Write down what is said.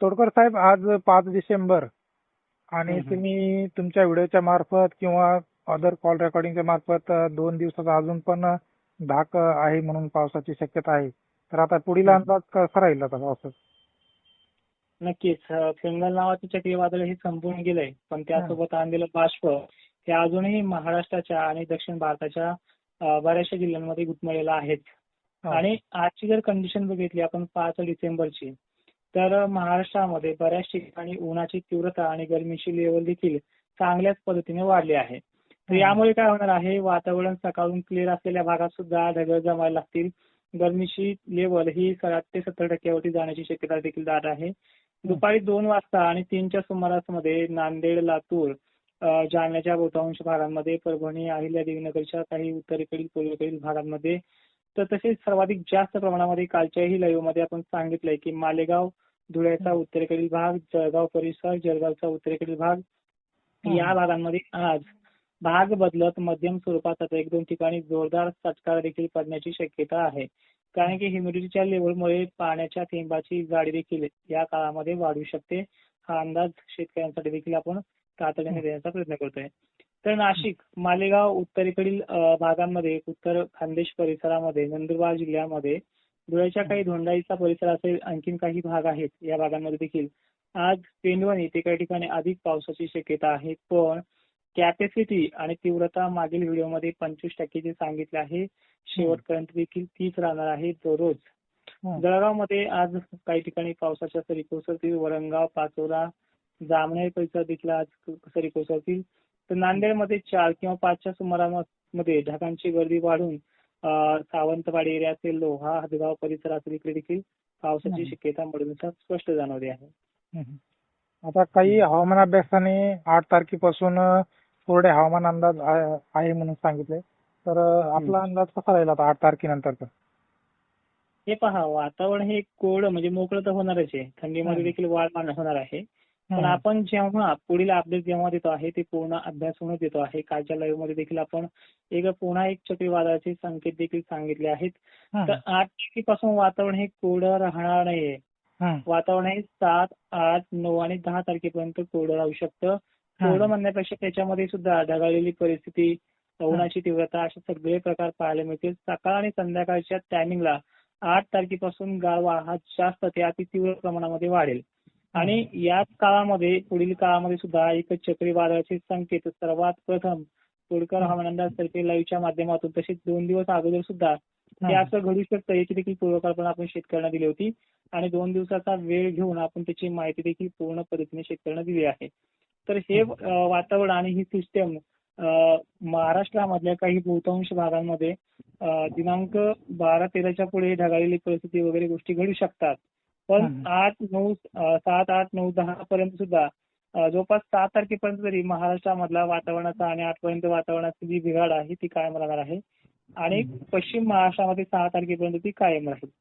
तोडकर साहेब आज पाच डिसेंबर आणि. तुम्ही तुमच्या व्हिडिओच्या मार्फत किंवा अदर कॉल रेकॉर्डिंगच्या मार्फत दोन दिवसाचा अजून पण धाक आहे म्हणून पावसाची शक्यता आहे तर आता पुढील. अंदाज कसा राहील आता पावसाचा नक्कीच फिंगल नावाचे चक्रीवादळ हे संपून गेलंय पण त्यासोबत आणलेलं बाष्प हे अजूनही महाराष्ट्राच्या आणि दक्षिण भारताच्या बऱ्याचशा जिल्ह्यांमध्ये घुटमळलेलं आहेत हा. आणि आजची जर कंडिशन बघितली आपण पाच डिसेंबरची तर महाराष्ट्रामध्ये बऱ्याच ठिकाणी उन्हाची तीव्रता आणि गरमीची लेवल देखील चांगल्याच पद्धतीने वाढली आहे. तर. यामुळे काय होणार आहे वातावरण सकाळून क्लिअर असलेल्या भागात सुद्धा ढगं जमायला लागतील. गरमीची लेवल ही साठ ते सत्तर टक्क्यावरती जाण्याची शक्यता देखील दाट आहे. दुपारी दोन वाजता आणि तीनच्या सुमारासमध्ये नांदेड लातूर जालन्याच्या बहुतांश भागांमध्ये परभणी अहिल्यादेवीनगरच्या काही उत्तरेकडील पूर्वेकडील भागांमध्ये तर तसेच सर्वाधिक जास्त प्रमाणामध्ये कालच्याही लाईव्हमध्ये आपण सांगितलंय की मालेगाव धुळ्याचा उत्तरेकडील भाग जळगाव परिसर जळगावचा उत्तरेकडील भाग. या भागांमध्ये आज भाग बदलत मध्यम स्वरूपाचा एक दोन ठिकाणी जोरदार चटका देखील पडण्याची शक्यता आहे. कारण की ह्युमिडिटीच्या लेवलमुळे पाण्याच्या थेंबाची जाडी देखील या काळामध्ये वाढू शकते. हा अंदाज शेतकऱ्यांसाठी देखील आपण तातडीने देण्याचा प्रयत्न करतोय. तर नाशिक मालेगाव उत्तरेकडील भागांमध्ये उत्तर खानदेश परिसरामध्ये नंदुरबार जिल्ह्यामध्ये धुळ्याच्या काही धोंडाईचा परिसर असेल आणखीन काही भाग आहेत या भागांमध्ये देखील. आज पेंडवण येथे काही ठिकाणी अधिक पावसाची शक्यता आहे पण कॅपॅसिटी आणि तीव्रता मागील व्हिडिओमध्ये पंचवीस टक्केची सांगितले आहे शेवटपर्यंत देखील तीच राहणार आहे दररोज. जळगावमध्ये आज काही ठिकाणी पावसाच्या सरी कोसळतील वरंगाव पाचोरा जामनेर परिसरात देखील आज सरी कोसळतील तर नांदेडमध्ये चार किंवा पाचच्या सुमारामध्ये ढगांची गर्दी वाढून सावंतवाडी एरिया असेल लोहा हदगाव परिसर असेल इकडे देखील पावसाची. शक्यता मुळे स्पष्ट जाणवली आहे. आता काही हवामान अभ्यासाने आठ तारखेपासून कोरडे हवामान अंदाज आहे म्हणून सांगितले तर आपला अंदाज कसा राहील आता आठ तारखेनंतरचा हे पहा वातावरण हे कोरडं म्हणजे मोकळं तर होणारच आहे थंडीमध्ये. देखील वाढ होणार आहे पण. आपण जेव्हा पुढील अपडेट जेव्हा देतो आहे ते पूर्ण अभ्यास होऊन देतो आहे. कालच्या लाईव्हमध्ये देखील आपण एक पुन्हा एक चक्रीवादळाचे संकेत देखील सांगितले आहेत. तर आठ तारखेपासून वातावरण हे कोरडं राहणार नाहीये. वातावरण हे सात आठ नऊ आणि दहा तारखेपर्यंत कोरडं राहू शकतं. कोरडं म्हणण्यापेक्षा त्याच्यामध्ये सुद्धा ढगाळलेली परिस्थिती उन्हाची तीव्रता असे सगळे प्रकार पाहायला मिळतील. सकाळ आणि संध्याकाळच्या टायमिंगला आठ तारखेपासून गारवा हा जास्त ते अति तीव्र प्रमाणामध्ये वाढेल. आणि याच काळामध्ये पुढील काळामध्ये सुद्धा एक चक्रीवादळाचे संकेत सर्वात प्रथम तोडकर हवामान अंदाज लाईव्हच्या माध्यमातून तसेच दोन दिवस अगोदर सुद्धा हे. असं घडू शकतं याची देखील पूर्वकल्पना आपण शेतकऱ्यांना दिली होती. आणि दोन दिवसाचा वेळ घेऊन आपण त्याची माहिती देखील पूर्ण पद्धतीने शेतकऱ्यांना दिली आहे. तर हे वातावरण आणि ही सिस्टम महाराष्ट्रामधल्या काही बहुतांश भागांमध्ये दिनांक बारा तेराच्या पुढे ढगाळलेली परिस्थिती वगैरे गोष्टी घडू शकतात. पण. आठ नऊ सात आठ नऊ दहा पर्यंत सुद्धा जवळपास सात तारखेपर्यंत तरी महाराष्ट्रामधला वातावरणाचा आणि आठपर्यंत वातावरणाची जी बिघाड आहे ती कायम राहणार आहे. आणि पश्चिम महाराष्ट्रामध्ये सहा तारखेपर्यंत ती कायम राहील.